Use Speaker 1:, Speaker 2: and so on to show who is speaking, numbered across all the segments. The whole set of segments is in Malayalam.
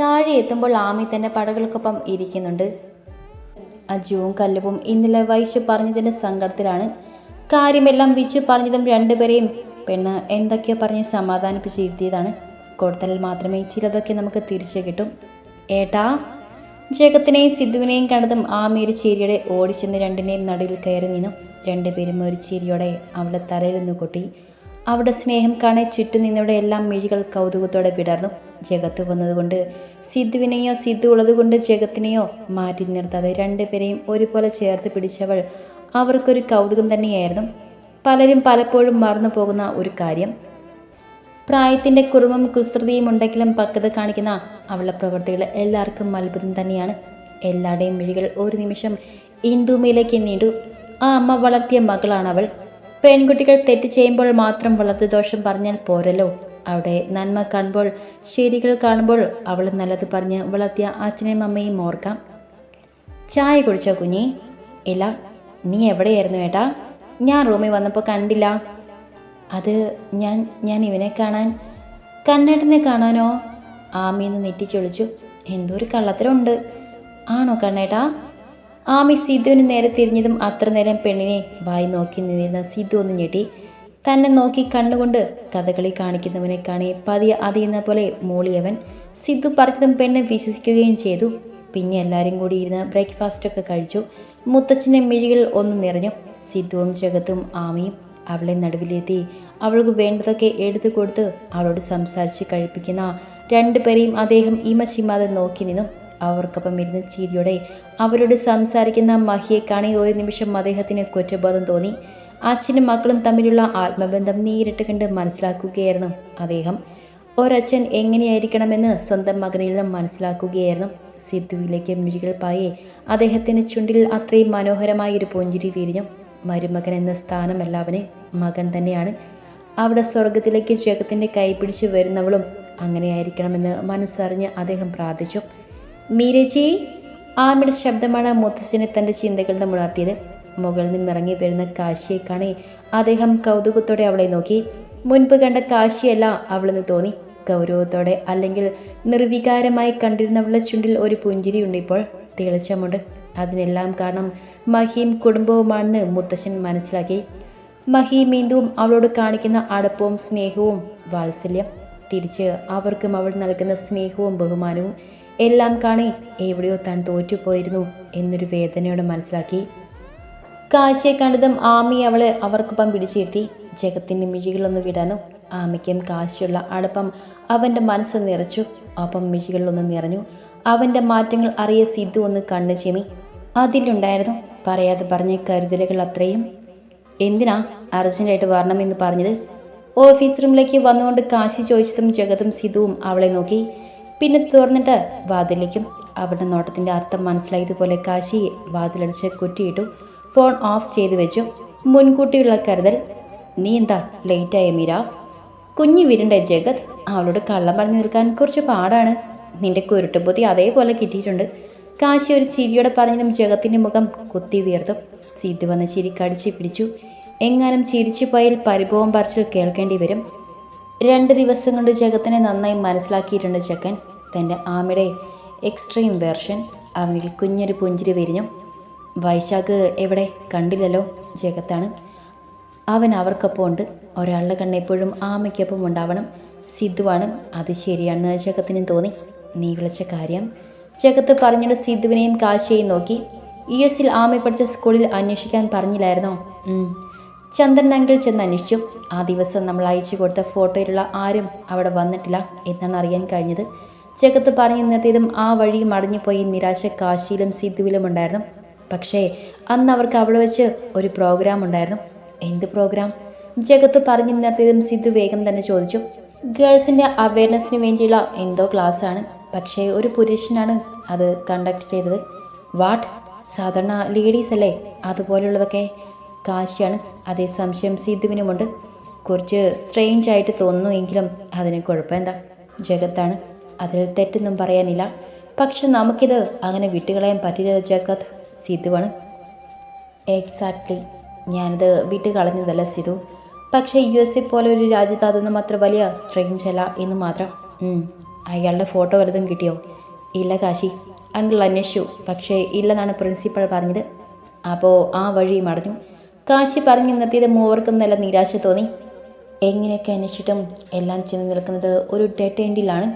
Speaker 1: താഴെ എത്തുമ്പോൾ ആമി തന്നെ പടകൾക്കൊപ്പം ഇരിക്കുന്നുണ്ട്. അജുവും കല്ലുവും ഇന്നലെ വൈശു പറഞ്ഞതിന്റെ സങ്കടത്തിലാണ്. കാര്യമെല്ലാം വിച്ചു പറഞ്ഞതും രണ്ടുപേരെയും പെണ്ണ് എന്തൊക്കെയോ പറഞ്ഞ് സമാധാനിപ്പിച്ചിരുത്തിയതാണ് കൊടുത്താൽ മാത്രമേ ചിലതൊക്കെ നമുക്ക് തിരിച്ചു കിട്ടും. ഏട്ടാ ജഗത്തിനെയും സിദ്ധുവിനെയും കണ്ടതും ആമി ഒരു ചിരിയോടെ ഓടിച്ചെന്ന് രണ്ടിനെയും നടുവിൽ കയറി നിന്നു. രണ്ടുപേരും ഒരു ചിരിയോടെ തലയിൽ നിന്ന് കൊട്ടി. അവിടെ സ്നേഹം കാണെ ചുറ്റും നിന്നവരുടെ എല്ലാം മിഴികൾ കൗതുകത്തോടെ വിടർന്നു. ജഗത്ത് വന്നതുകൊണ്ട് സിദ്ധുവിനെയോ സിദ്ധു ഉള്ളതുകൊണ്ട് ജഗത്തിനെയോ മാറ്റി നിർത്താതെ രണ്ടുപേരെയും ഒരുപോലെ ചേർത്ത് പിടിച്ചവൾ അവർക്കൊരു കൗതുകം തന്നെയായിരുന്നു. പലരും പലപ്പോഴും മറന്നു പോകുന്ന ഒരു കാര്യം. പ്രായത്തിന്റെ കുറുമം കുസൃതിയും ഉണ്ടെങ്കിലും പക്വത കാണിക്കുന്ന അവളുടെ പ്രവർത്തികൾ എല്ലാവർക്കും അത്ഭുതം തന്നെയാണ്. എല്ലാവരുടെയും മിഴികൾ ഒരു നിമിഷം ഇന്ദുമയിലേക്ക് നീണ്ടു. ആ അമ്മ വളർത്തിയ മകളാണ് അവൾ പെൺകുട്ടികൾ തെറ്റ് ചെയ്യുമ്പോൾ മാത്രം വളർത്തു ദോഷം പറഞ്ഞാൽ പോരല്ലോ. അവിടെ നന്മ കാണുമ്പോൾ ശരികൾ കാണുമ്പോൾ അവൾ നല്ലത് പറഞ്ഞ് വളർത്തിയ അച്ഛനെയും അമ്മയും ഓർക്കാം. ചായ കുടിച്ചോ കുഞ്ഞി? ഇല്ല. നീ എവിടെയായിരുന്നു ഏട്ടാ? ഞാൻ റൂമിൽ വന്നപ്പോൾ കണ്ടില്ല. അത് ഞാൻ ഞാൻ ഇവനെ കാണാൻ കണ്ണേട്ടനെ കാണാനോ? ആമിന്ന് നെറ്റിച്ചൊളിച്ചു. എന്തോ ഒരു കള്ളത്തരമുണ്ട്. ആണോ കണ്ണേട്ടാ? ആമി സിദ്ധുവിന് നേരെ തിരിഞ്ഞതും അത്ര നേരം പെണ്ണിനെ വായി നോക്കി നിന്നിരുന്ന സിദ്ധു ഒന്ന് ഞെട്ടി. തന്നെ നോക്കി കണ്ണുകൊണ്ട് കഥകളി കാണിക്കുന്നവനെ കാണി പതിയെ അതിയുന്ന പോലെ മൂളിയവൻ. സിദ്ധു പറഞ്ഞതും പെണ്ണെ വിശ്വസിക്കുകയും ചെയ്തു. പിന്നെ എല്ലാവരും കൂടി ഇരുന്ന് ബ്രേക്ക്ഫാസ്റ്റൊക്കെ കഴിച്ചു. മുത്തച്ഛന്റെ മിഴികൾ ഒന്ന് നിറഞ്ഞു. സിദ്ധുവും ജഗത്തും ആമിയും അവളെ നടുവിലെത്തി. അവൾക്ക് വേണ്ടതൊക്കെ എടുത്തു കൊടുത്ത് അവളോട് സംസാരിച്ച് കഴിപ്പിക്കുന്ന രണ്ടുപേരെയും അദ്ദേഹം ഇമച്ചിമാതെ നോക്കി നിന്നു. അവർക്കൊപ്പം ഇരുന്ന് ചിരിയോടെ അവരോട് സംസാരിക്കുന്ന മഹിയെ കാണി ഒരു നിമിഷം അദ്ദേഹത്തിന് കുറ്റബോധം തോന്നി. അച്ഛനും മക്കളും തമ്മിലുള്ള ആത്മബന്ധം നേരിട്ട് കണ്ട് മനസ്സിലാക്കുകയായിരുന്നു. അദ്ദേഹം ഒരച്ഛൻ എങ്ങനെയായിരിക്കണമെന്ന് സ്വന്തം മകനിൽ നിന്നും മനസ്സിലാക്കുകയായിരുന്നു. സിദ്ധുവിലേക്ക് മിഴികൾ പായെ അദ്ദേഹത്തിന്റെ ചുണ്ടിൽ അത്രയും മനോഹരമായ ഒരു പുഞ്ചിരി വിരിഞ്ഞു. മരുമകൻ എന്ന സ്ഥാനമല്ല അവന് മകൻ തന്നെയാണ്. അവിടെ സ്വർഗത്തിലേക്ക് ജഗത്തിന്റെ കൈപിടിച്ച് വരുന്നവളും അങ്ങനെയായിരിക്കണമെന്ന് മനസ്സറിഞ്ഞ് അദ്ദേഹം പ്രാർത്ഥിച്ചു. മീരജി ആമിയുടെ ശബ്ദമാണ് മുത്തശ്ശനെ തന്റെ ചിന്തകളുടെ ഉണർത്തിയത് മുകളിൽ നിന്നും ഇറങ്ങി വരുന്ന കാശിയെ കാണി അദ്ദേഹം കൗതുകത്തോടെ അവളെ നോക്കി. മുൻപ് കണ്ട കാശിയല്ല അവളെന്ന് തോന്നി. ഗൗരവത്തോടെ അല്ലെങ്കിൽ നിർവികാരമായി കണ്ടിരുന്നവളുടെ ചുണ്ടിൽ ഒരു പുഞ്ചിരിയുണ്ട് ഇപ്പോൾ തിളച്ചമുണ്ട്. അതിനെല്ലാം കാരണം മഹീം കുടുംബവുമാണെന്ന് മുത്തശ്ശൻ മനസ്സിലാക്കി. മഹീം ഇന്ദുവും അവളോട് കാണിക്കുന്ന അടുപ്പവും സ്നേഹവും വാത്സല്യം. തിരിച്ച് അവർക്കും അവൾ നൽകുന്ന സ്നേഹവും ബഹുമാനവും എല്ലാം കാണി എവിടെയോ താൻ തോറ്റുപോയിരുന്നു എന്നൊരു വേദനയോടെ മനസ്സിലാക്കി. കാശിയെ കണ്ടതും ആമി അവളെ അവർക്കൊപ്പം പിടിച്ചിരുത്തി. ജഗത്തിന്റെ മിഴികളൊന്ന് വിടാനും ആമയ്ക്കും കാശിയുള്ള അടുപ്പം അവന്റെ മനസ്സ് നിറച്ചു. ഒപ്പം മിഴികളിലൊന്ന് നിറഞ്ഞു. അവന്റെ മാറ്റങ്ങൾ അറിയ സിദ്ധു ഒന്ന് കണ്ണു ചെമി അതിലുണ്ടായിരുന്നു. പറയാതെ പറഞ്ഞ കരുതലുകൾ അത്രയും. എന്തിനാ അർജന്റായിട്ട് വരണമെന്ന് പറഞ്ഞത്? ഓഫീസ് റൂമിലേക്ക് വന്നുകൊണ്ട് കാശി ചോദിച്ചതും ജഗതും സിദ്ധുവും അവളെ നോക്കി. പിന്നെ തുറന്നിട്ട് വാതിലേക്കും അവരുടെ നോട്ടത്തിന്റെ അർത്ഥം മനസ്സിലായതുപോലെ കാശി വാതിലടിച്ച് കുറ്റിയിട്ടു ഫോൺ ഓഫ് ചെയ്തു വെച്ചു. മുൻകൂട്ടിയുള്ള കരുതൽ നീ എന്താ ലേറ്റായ മീര? കുഞ്ഞു വിരണ്ട ജഗത് അവളോട് കള്ളം പറഞ്ഞു നിൽക്കാൻ കുറച്ച് പാടാണ്. നിന്റെ കുരുട്ടുപൊതി അതേപോലെ കിട്ടിയിട്ടുണ്ട്. കാശി ഒരു ചിരിയോടെ പറഞ്ഞതും ജഗത്തിന്റെ മുഖം കുത്തി വീർത്തു. സീറ്റ് വന്ന് ചിരി കടിച്ച് പിടിച്ചു. എങ്ങാനും ചിരിച്ചു പോയാൽ പരിഭവം പറിച്ചിൽ കേൾക്കേണ്ടി വരും. രണ്ട് ദിവസം കൊണ്ട് ജഗത്തിനെ നന്നായി മനസ്സിലാക്കിയിട്ടുണ്ട് ചെക്കൻ. തന്റെ ആമയുടെ എക്സ്ട്രീം വേർഷൻ അവനിൽ കുഞ്ഞൊരു പുഞ്ചിരി വിരിഞ്ഞു. വൈശാഖ് എവിടെ? കണ്ടില്ലല്ലോ. ജഗത്താണ്. അവൻ അവർക്കൊപ്പം ഉണ്ട്. ഒരാളുടെ കണ്ണെപ്പോഴും ആമയ്ക്കൊപ്പം ഉണ്ടാവണം. സിദ്ധുവാണ്. അത് ശരിയാണെന്ന് ജഗത്തിനും തോന്നി. നീ വിളിച്ച കാര്യം? ജഗത്ത് പറഞ്ഞിട്ട് സിദ്ധുവിനെയും കാശിയെയും നോക്കി. യു എസിൽ ആമ പഠിച്ച സ്കൂളിൽ അന്വേഷിക്കാൻ പറഞ്ഞില്ലായിരുന്നോ? ഉം. ചന്ദ്രൻ അങ്കിൾ ചെന്ന് അന്വേഷിച്ചു ആ ദിവസം നമ്മൾ അയച്ചു കൊടുത്ത ഫോട്ടോയിലുള്ള ആരും അവിടെ വന്നിട്ടില്ല എന്നാണ് അറിയാൻ കഴിഞ്ഞത്. ജഗത്ത് പറഞ്ഞു നിർത്തിയതും ആ വഴി മടങ്ങിപ്പോയി നിരാശ കാശിയിലും സിദ്ധുവിലും ഉണ്ടായിരുന്നു. പക്ഷേ അന്ന് അവർക്ക് അവിടെ വെച്ച് ഒരു പ്രോഗ്രാം ഉണ്ടായിരുന്നു. എന്ത് പ്രോഗ്രാം? ജഗത്ത് പറഞ്ഞു നിർത്തിയതും സിദ്ധു വേഗം തന്നെ ചോദിച്ചു. ഗേൾസിന്റെ അവയർനെസ്സിന് വേണ്ടിയുള്ള എന്തോ ക്ലാസ്സാണ്. പക്ഷേ ഒരു പുരുഷനാണ് അത് കണ്ടക്ട് ചെയ്തത്. വാട്ട്? സാധാരണ ലേഡീസ് അല്ലേ? അതുപോലുള്ളതൊക്കെ കാശിയാണ് അതേ സംശയം സിദ്ധുവിനുമുണ്ട് കുറച്ച് സ്ട്രെയിഞ്ച് ആയിട്ട് തോന്നുന്നു എങ്കിലും അതിന് കുഴപ്പമെന്താ ജഗത്താണ്. അതിൽ തെറ്റൊന്നും പറയാനില്ല. പക്ഷെ നമുക്കിത് അങ്ങനെ വിട്ടുകളയാൻ പറ്റില്ല ജഗത്. സിദ്ധുവാണ് എക്സാക്ട്ലി ഞാനത് വിട്ട് കളഞ്ഞതല്ല സിധു പക്ഷേ യു എസ് എ പോലെ ഒരു രാജ്യത്ത് അതൊന്നും അത്ര വലിയ സ്ട്രെയിഞ്ച് അല്ല എന്ന് മാത്രം. അയാളുടെ ഫോട്ടോ വലുതും കിട്ടിയോ? ഇല്ല കാശി. അങ്കിൾ അന്വേഷിച്ചു. പക്ഷേ ഇല്ലെന്നാണ് പ്രിൻസിപ്പൾ പറഞ്ഞത്. അപ്പോൾ ആ വഴി മടഞ്ഞു. കാശി പറഞ്ഞു നിർത്തിയത് മൂവർക്കും നല്ല നിരാശ തോന്നി. എങ്ങനെയൊക്കെ അന്വേഷിച്ചിട്ടും എല്ലാം ചെന്ന് നിൽക്കുന്നത് ഒരു ഡെഡ് എൻഡിലാണ്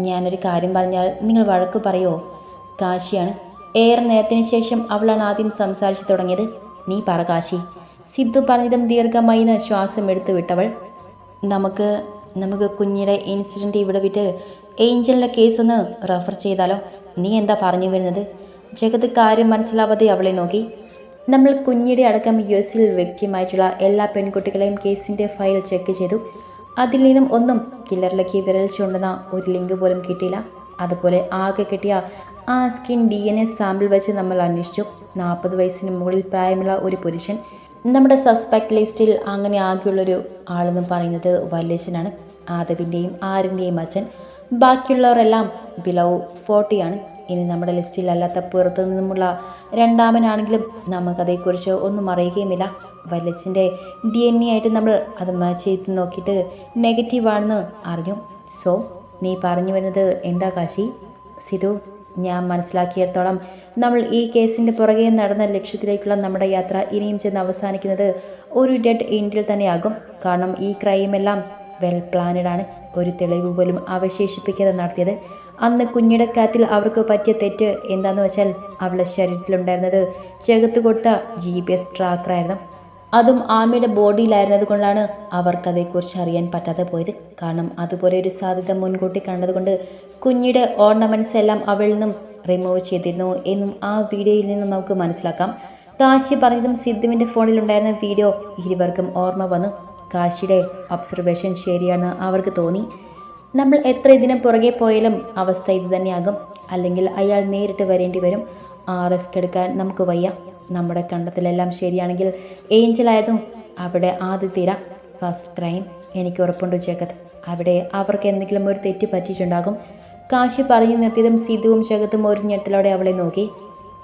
Speaker 1: ഞാനൊരു കാര്യം പറഞ്ഞാൽ നിങ്ങൾ വഴക്ക് പറയുമോ കാശിയാണ്. ഏറെ നേരത്തിന് ശേഷം അവളാണ് ആദ്യം സംസാരിച്ചു തുടങ്ങിയത്. നീ പറ കാശി. സിദ്ധു പറഞ്ഞതും ദീർഘമായി ശ്വാസം എടുത്തു വിട്ടവൾ. നമുക്ക് നമുക്ക് കുഞ്ഞിയുടെ ഇൻസിഡന്റ് ഇവിടെ വിട്ട് ഏഞ്ചലിന്റെ കേസ് ഒന്ന് റെഫർ ചെയ്താലോ? നീ എന്താ പറഞ്ഞു വരുന്നത്? ജഗത് കാര്യം മനസ്സിലാവാതെ അവളെ നോക്കി. നമ്മൾ കുഞ്ഞിയുടെ അടക്കം യു എസിൽ വ്യക്തിയുമായിട്ടുള്ള എല്ലാ പെൺകുട്ടികളെയും കേസിന്റെ ഫയൽ ചെക്ക് ചെയ്തു. അതിൽ നിന്നും ഒന്നും കില്ലറിലേക്ക് വിരൽ ചൂണ്ടുന്ന ഒരു ലിങ്ക് പോലും കിട്ടിയില്ല. അതുപോലെ ആകെ കിട്ടിയ ആ skin D N A sample വെച്ച് നമ്മൾ അന്വേഷിച്ചു. നാൽപ്പത് വയസ്സിന് മുകളിൽ പ്രായമുള്ള ഒരു പുരുഷൻ. നമ്മുടെ സസ്പെക്ട് ലിസ്റ്റിൽ അങ്ങനെ ആകെയുള്ളൊരു ആളെന്ന് പറയുന്നത് വല്ലേശനാണ് ആദവിന്റെയും ആരിന്റെയും അച്ഛൻ. ബാക്കിയുള്ളവരെല്ലാം ബിലോ ഫോർട്ടിയാണ് ഇനി നമ്മുടെ ലിസ്റ്റിലല്ലാത്ത പുറത്തു നിന്നുമുള്ള രണ്ടാമനാണെങ്കിലും നമുക്കതേക്കുറിച്ച് ഒന്നും അറിയുകയുമില്ല. വല്ലച്ചിന്റെ ഡി എൻ എ ആയിട്ട് നമ്മൾ അത് ചെയ്ത് നോക്കിയിട്ട് നെഗറ്റീവാണെന്ന് അറിഞ്ഞു. സോ നീ പറഞ്ഞു വരുന്നത് എന്താ കാശി? സിധു ഞാൻ മനസ്സിലാക്കിയിടത്തോളം നമ്മൾ ഈ കേസിന്റെ പുറകെ നടന്ന ലക്ഷ്യത്തിലേക്കുള്ള നമ്മുടെ യാത്ര ഇനിയും ചെന്ന് അവസാനിക്കുന്നത് ഒരു ഡെഡ് എൻഡിൽ തന്നെയാകും. കാരണം ഈ ക്രൈമെല്ലാം വെൽ പ്ലാനഡാണ് ഒരു തെളിവ് പോലും അവശേഷിപ്പിക്കാതെ നടത്തിയത്. അന്ന് കുഞ്ഞിയുടെ കാത്തിൽ അവർക്ക് പറ്റിയ തെറ്റ് എന്താണെന്ന് വെച്ചാൽ അവളുടെ ശരീരത്തിലുണ്ടായിരുന്നത് ചേർത്ത് കൊടുത്ത ജി പി എസ് ട്രാക്കറായിരുന്നു. അതും ആമയുടെ ബോഡിയിലായിരുന്നത് കൊണ്ടാണ് അവർക്കതേക്കുറിച്ച് അറിയാൻ പറ്റാതെ പോയത്. കാരണം അതുപോലെ ഒരു സാധ്യത മുൻകൂട്ടി കണ്ടതുകൊണ്ട് കുഞ്ഞിയുടെ ഓർണമെന്റ്സ് എല്ലാം അവളിൽ നിന്നും റിമൂവ് ചെയ്തിരുന്നു എന്നും ആ വീഡിയോയിൽ നിന്നും നമുക്ക് മനസ്സിലാക്കാം. കാശി പറഞ്ഞതും സിദ്ധുവിന്റെ ഫോണിലുണ്ടായിരുന്ന വീഡിയോ ഇരുവർക്കും ഓർമ്മ വന്നു. കാശിയുടെ ഒബ്സർവേഷൻ ശരിയാണെന്ന് അവർക്ക് തോന്നി. നമ്മൾ എത്ര ഇതിന് പുറകെ പോയാലും അവസ്ഥ ഇത് തന്നെയാകും. അല്ലെങ്കിൽ അയാൾ നേരിട്ട് വരേണ്ടി വരും. ആ റിസ്ക് എടുക്കാൻ നമുക്ക് വയ്യ. നമ്മുടെ കണ്ടത്തിലെല്ലാം ശരിയാണെങ്കിൽ ഏഞ്ചലായിരുന്നു അവിടെ ആദ്യ തീര ഫസ്റ്റ് ക്രൈം എനിക്ക് ഉറപ്പുണ്ട് ജഗത്. അവിടെ അവർക്ക് എന്തെങ്കിലും ഒരു തെറ്റ് പറ്റിയിട്ടുണ്ടാകും. കാശി പറഞ്ഞു നിർത്തിയതും സിധുവും ജഗത്തും ഒരു ഞെട്ടലോടെ അവളെ നോക്കി.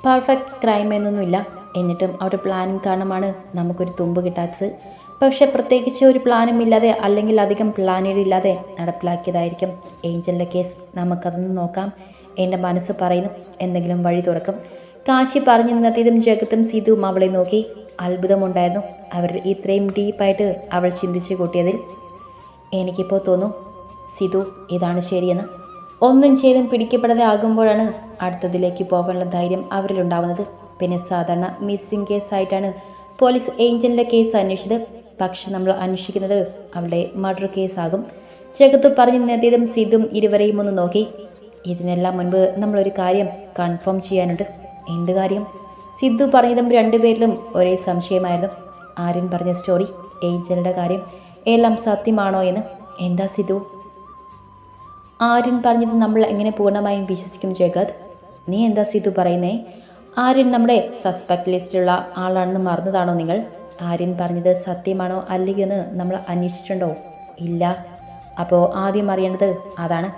Speaker 1: പെർഫെക്റ്റ് ക്രൈം എന്നൊന്നുമില്ല. എന്നിട്ടും അവരുടെ പ്ലാനിങ് കാരണമാണ് നമുക്കൊരു തുമ്പ് കിട്ടാത്തത്. പക്ഷെ പ്രത്യേകിച്ച് ഒരു പ്ലാനും ഇല്ലാതെ അല്ലെങ്കിൽ അധികം പ്ലാനേഡ് ഇല്ലാതെ നടപ്പിലാക്കിയതായിരിക്കും ഏഞ്ചലിന്റെ കേസ്. നമുക്കതൊന്ന് നോക്കാം. എന്റെ മനസ്സ് പറയുന്നു എന്തെങ്കിലും വഴി തുറക്കും. കാശി പറഞ്ഞു നിന്നതീതും ജഗത്തും സീതുവും അവളെ നോക്കി. അത്ഭുതമുണ്ടായിരുന്നു. അവർ ഇത്രയും ഡീപ്പായിട്ട് അവൾ ചിന്തിച്ചു കൂട്ടിയതിൽ എനിക്കിപ്പോൾ തോന്നും സിധു ഇതാണ് ശരിയെന്ന്. ഒന്നും ചെയ്തും പിടിക്കപ്പെടാതെ ആകുമ്പോഴാണ് അടുത്തതിലേക്ക് പോകാനുള്ള ധൈര്യം അവരിലുണ്ടാവുന്നത്. പിന്നെ സാധാരണ മിസ്സിംഗ് കേസായിട്ടാണ് പോലീസ് ഏഞ്ചലിന്റെ കേസ് അന്വേഷിച്ചത്. പക്ഷെ നമ്മൾ അന്വേഷിക്കുന്നത് അവളുടെ മർഡർ കേസാകും. ജഗത്ത് പറഞ്ഞു നിർത്തിയതും സിദ്ധും ഇരുവരെയും ഒന്ന് നോക്കി. ഇതിനെല്ലാം മുൻപ് നമ്മളൊരു കാര്യം കൺഫേം ചെയ്യാനുണ്ട്. എന്ത് കാര്യം? സിദ്ധു പറഞ്ഞതും രണ്ടുപേരിലും ഒരേ സംശയമായിരുന്നു. ആര്യൻ പറഞ്ഞ സ്റ്റോറി ഏഞ്ചലിന്റെ കാര്യം എല്ലാം സത്യമാണോ എന്ന്? എന്താ സിദ്ധു? ആര്യൻ പറഞ്ഞത് നമ്മൾ എങ്ങനെ പൂർണമായും വിശ്വസിക്കും ജഗത്? നീ എന്താ സിദ്ധു പറയുന്നേ? ആര്യൻ നമ്മുടെ സസ്പെക്ട് ലിസ്റ്റിലുള്ള ആളാണെന്ന് മറന്നതാണോ നിങ്ങൾ? ആര്യൻ പറഞ്ഞത് സത്യമാണോ അല്ലയോ നമ്മൾ അന്വേഷിച്ചിട്ടുണ്ടോ? ഇല്ല. അപ്പോൾ ആദ്യം അറിയേണ്ടത് അതാണ്.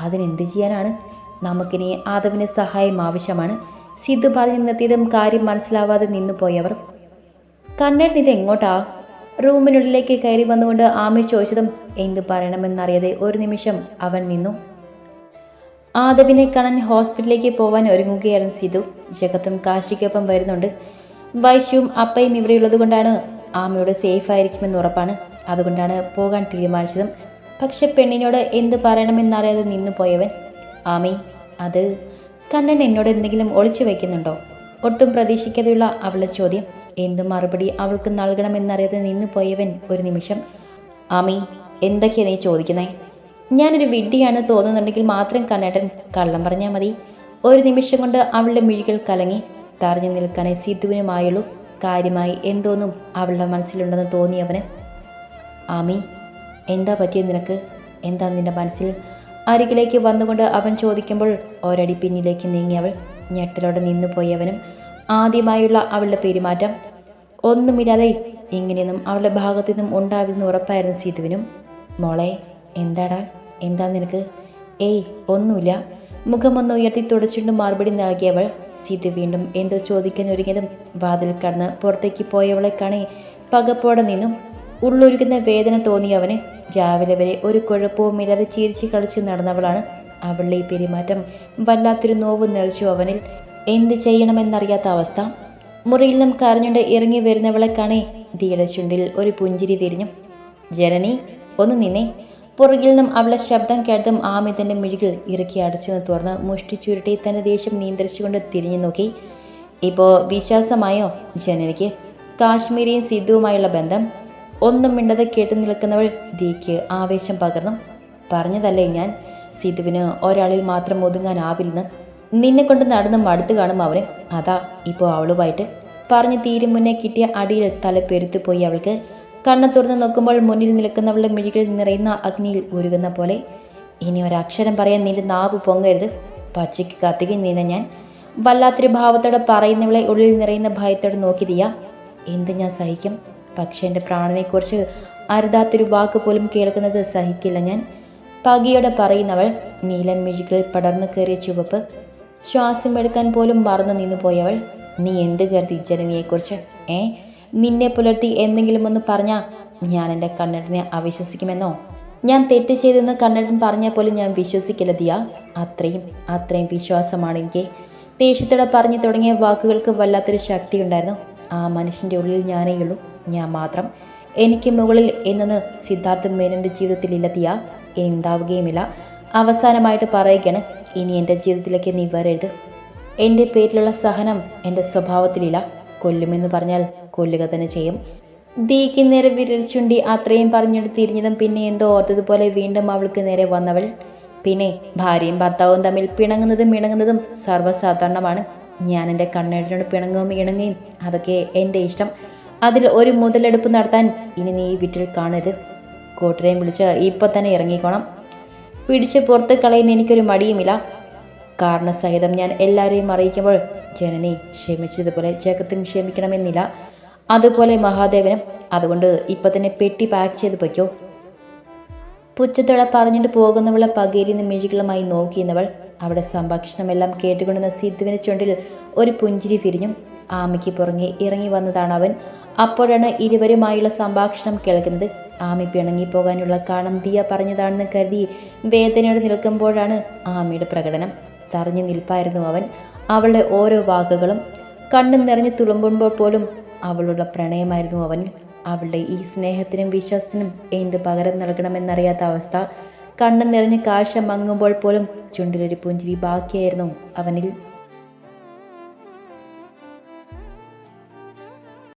Speaker 1: അതിനെന്ത് ചെയ്യാനാണ്? നമുക്കിനി ആദവിന് സഹായം ആവശ്യമാണ്. സിദ്ധു പറഞ്ഞു നിർത്തിയതും കാര്യം മനസ്സിലാവാതെ നിന്നു പോയവർ. കണ്ണേട്ടൻ ഇത് എങ്ങോട്ടാ? റൂമിനുള്ളിലേക്ക് കയറി വന്നുകൊണ്ട് ആമി ചോദിച്ചതും എന്തു പറയണമെന്നറിയാതെ ഒരു നിമിഷം അവൻ നിന്നു. ആദവിനെ കാണാൻ ഹോസ്പിറ്റലിലേക്ക് പോവാൻ ഒരുങ്ങുകയായിരുന്നു സിധു ജഗത്തും കാശിക്കൊപ്പം വരുന്നുണ്ട്. വൈശ്യവും അപ്പയും ഇവിടെയുള്ളത് കൊണ്ടാണ് ആമയോട് സേഫ് ആയിരിക്കുമെന്ന് ഉറപ്പാണ്. അതുകൊണ്ടാണ് പോകാൻ തീരുമാനിച്ചതും. പക്ഷെ പെണ്ണിനോട് എന്ത് പറയണമെന്നറിയാതെ നിന്നു പോയവൻ ആമി അത് കണ്ണൻ എന്നോട് എന്തെങ്കിലും ഒളിച്ചു വയ്ക്കുന്നുണ്ടോ? ഒട്ടും പ്രതീക്ഷിക്കാതെയുള്ള അവളുടെ ചോദ്യം. എന്ത് മറുപടി അവൾക്ക് നൽകണമെന്നറിയാതെ നിന്നു പോയവൻ ഒരു നിമിഷം. ആമി എന്തൊക്കെയാണ് നീ ചോദിക്കുന്നേ? ഞാനൊരു വിഡ്ഢിയാണ് തോന്നുന്നുണ്ടെങ്കിൽ മാത്രം കണ്ണേട്ടൻ കള്ളം പറഞ്ഞാൽ മതി. ഒരു നിമിഷം കൊണ്ട് അവളുടെ മിഴികൾ കലങ്ങി. തറഞ്ഞു നിൽക്കാനേ സിദ്ധുവിനുമായുള്ളൂ കാര്യമായി എന്തോന്നും അവളുടെ മനസ്സിലുണ്ടെന്ന് തോന്നിയവന് ആമി എന്താ പറ്റിയത് നിനക്ക്? എന്താ നിന്റെ മനസ്സിൽ? അരികിലേക്ക് വന്നുകൊണ്ട് അവൻ ചോദിക്കുമ്പോൾ ഒരടി പിന്നിലേക്ക് നീങ്ങിയവൾ ഞെട്ടലോടെ നിന്നുപോയവനും ആദ്യമായുള്ള അവളുടെ പെരുമാറ്റം. ഒന്നുമില്ലാതെ ഇങ്ങനെയൊന്നും അവളുടെ ഭാഗത്തു നിന്നും ഉണ്ടാവില്ലെന്ന് ഉറപ്പായിരുന്നു സീതുവിനും. മോളെ എന്താടാ? എന്താ നിനക്ക്? ഏയ് ഒന്നുമില്ല. മുഖമൊന്ന് ഉയർത്തി തുടച്ചുകൊണ്ട് മറുപടി നൽകിയവൾ സീത വീണ്ടും എന്തോ ചോദിക്കാൻ ഒരുങ്ങിയതും വാതിൽ കടന്ന് പുറത്തേക്ക് പോയവളെ കാണി പകപ്പോടെ നിന്നും. ഉള്ളൊരുക്കുന്ന വേദന തോന്നി അവന് രാവിലെ വരെ ഒരു കുഴപ്പവും ഇല്ലാതെ ചിരിച്ച് കളിച്ച് നടന്നവളാണ് അവളുടെ ഈ പെരുമാറ്റം. വല്ലാത്തൊരു നോവ് നിറച്ചു അവനിൽ. എന്ത് ചെയ്യണമെന്നറിയാത്ത അവസ്ഥ. മുറിയിൽ നിന്നും കരഞ്ഞുകൊണ്ട് ഇറങ്ങി വരുന്നവളെ കാണേ ധീരചുണ്ടിൽ ചുണ്ടിൽ ഒരു പുഞ്ചിരി വിരിഞ്ഞു. ജനനി ഒന്ന് നിന്നെ. പുറകിൽ നിന്നും അവളെ ശബ്ദം കേട്ടതും ആമിതന്റെ മിഴികൾ ഇറക്കി അടച്ചു തുറന്ന് മുഷ്ടി ചുരുട്ടി തന്റെ ദേഷ്യം നിയന്ത്രിച്ചുകൊണ്ട് തിരിഞ്ഞു നോക്കി. ഇപ്പോൾ വിശ്വാസമായോ ജനനിക്ക്? കാശ്മീരിയും സിദ്ധുവുമായുള്ള ബന്ധം? ഒന്നും മിണ്ടത് കേട്ടു നിൽക്കുന്നവൾ ദിക്ക് ആവേശം പകർന്നു. പറഞ്ഞതല്ലേ ഞാൻ? സിദ്ധുവിന് ഒരാളിൽ മാത്രം ഒതുങ്ങാനാവില്ലെന്ന് നിന്നെ കൊണ്ട് നടന്നും മടുത്തു കാണും അവന്. അതാ ഇപ്പോൾ അവളുമായിട്ട്. പറഞ്ഞു തീരും മുന്നേ കിട്ടിയ അടിയിൽ തല പെരുത്തുപോയി അവൾക്ക്. കണ്ണ് തുറന്നു നോക്കുമ്പോൾ മുന്നിൽ നിൽക്കുന്നവളുടെ മിഴികൾ നിറയുന്ന അഗ്നിയിൽ ഉരുകുന്ന പോലെ. ഇനി ഒരക്ഷരം പറയാൻ നിന്റെ നാവ് പൊങ്ങരുത്. പച്ചയ്ക്ക് കത്തിക്ക് നിന്ന ഞാൻ. വല്ലാത്തൊരു ഭാവത്തോടെ പറയുന്നവളെ ഉള്ളിൽ നിറയുന്ന ഭയത്തോടെ നോക്കി ദിയ എന്ത് ഞാൻ സഹിക്കും? പക്ഷേ എന്റെ പ്രാണനെക്കുറിച്ച് അരുതാത്തൊരു വാക്ക് പോലും കേൾക്കുന്നത് സഹിക്കില്ല ഞാൻ. പകിയോടെ പറയുന്നവൾ നീല മിഴികളിൽ പടർന്നു കയറിയ ചുവപ്പ്. ശ്വാസം എടുക്കാൻ പോലും മറന്നു നിന്നു പോയവൾ നീ എന്ത് കരുതി ജനനിയെക്കുറിച്ച്? ഏ? നിന്നെ പുലർത്തി എന്തെങ്കിലും ഒന്ന് പറഞ്ഞാ ഞാൻ എന്റെ കണ്ണടനെ അവിശ്വസിക്കുമെന്നോ? ഞാൻ തെറ്റ് ചെയ്തെന്ന് കണ്ണടൻ പറഞ്ഞാൽ പോലും ഞാൻ വിശ്വസിക്കില്ല ദിയ. അത്രയും അത്രയും വിശ്വാസമാണ് എനിക്ക്. ദേഷ്യത്തോടെ പറഞ്ഞു തുടങ്ങിയ വാക്കുകൾക്ക് വല്ലാത്തൊരു ശക്തി ഉണ്ടായിരുന്നു. ആ മനുഷ്യന്റെ ഉള്ളിൽ ഞാനേ ഉള്ളൂ. ഞാൻ മാത്രം. എനിക്ക് മുകളിൽ എന്നത് സിദ്ധാർത്ഥ മേനന്റെ ജീവിതത്തിൽ ഇനി ഉണ്ടാവുകയുമില്ല. അവസാനമായിട്ട് പറയുകയാണ് ഇനി എന്റെ ജീവിതത്തിലേക്ക് നീ വരരുത്. എന്റെ പേരിലുള്ള സഹനം എന്റെ സ്വഭാവത്തിലില്ല. കൊല്ലുമെന്ന് പറഞ്ഞാൽ കൊല്ലുക തന്നെ ചെയ്യും. ദീക്ക് നേരെ വിരൽ ചുണ്ടി അത്രയും പറഞ്ഞിട്ട് തിരിഞ്ഞതും പിന്നെ എന്തോ ഓർത്തതുപോലെ വീണ്ടും അവൾക്ക് നേരെ വന്നവൾ. പിന്നെ ഭാര്യയും ഭർത്താവും തമ്മിൽ പിണങ്ങുന്നതും ഇണങ്ങുന്നതും സർവസാധാരണമാണ്. ഞാൻ എന്റെ കണ്ണേടിനോട് പിണങ്ങുകയും ഇണങ്ങുകയും അതൊക്കെ എന്റെ ഇഷ്ടം. അതിൽ ഒരു മുതലെടുപ്പ് നടത്താൻ ഇനി നീ വീട്ടിൽ കാണരുത്. കൂട്ടരെയും വിളിച്ച് ഇപ്പം തന്നെ ഇറങ്ങിക്കോണം. പിടിച്ച് പുറത്ത് കളയുന്ന എനിക്കൊരു മടിയുമില്ല. കാരണസഹിതം ഞാൻ എല്ലാവരെയും അറിയിക്കുമ്പോൾ ജനനി ക്ഷമിച്ചതുപോലെ ജഗത്തും ക്ഷമിക്കണമെന്നില്ല. അതുപോലെ മഹാദേവനും അതുകൊണ്ട് ഇപ്പം തന്നെ പെട്ടി പാക്ക് ചെയ്ത് വയ്ക്കോ പുച്ഛത്തോടെ പറഞ്ഞിട്ട് പോകുന്നവളെ പകേരി നിമിഷികളുമായി നോക്കിയെന്നവൾ അവിടെ സംഭാഷണമെല്ലാം കേട്ടുകൊണ്ടിരുന്ന സിദ്ധുവിന് ചുണ്ടിൽ ഒരു പുഞ്ചിരി വിരിഞ്ഞു. ആമയ്ക്ക് പുറങ്ങി ഇറങ്ങി വന്നതാണ് അവൻ. അപ്പോഴാണ് ഇരുവരുമായുള്ള സംഭാഷണം കേൾക്കുന്നത്. ആമി പിണങ്ങിപ്പോകാനുള്ള കാരണം ദിയ പറഞ്ഞതാണെന്ന് കരുതി വേദനയോടെ നിൽക്കുമ്പോഴാണ് ആമിയുടെ പ്രകടനം. തറഞ്ഞു നിൽപ്പായിരുന്നു അവൻ. അവളുടെ ഓരോ വാക്കുകളും കണ്ണു നിറഞ്ഞു തുളുമ്പുമ്പോൾ പോലും അവളുടെ പ്രണയമായിരുന്നു അവൻ. അവളുടെ ഈ സ്നേഹത്തിനും വിശ്വാസത്തിനും എന്ത് പകരം നൽകണമെന്നറിയാത്ത അവസ്ഥ. കണ്ണു നിറഞ്ഞ് കാഴ്ച മങ്ങുമ്പോൾ പോലും ചുണ്ടിലൊരു പുഞ്ചിരി ബാക്കിയായിരുന്നു അവനിൽ.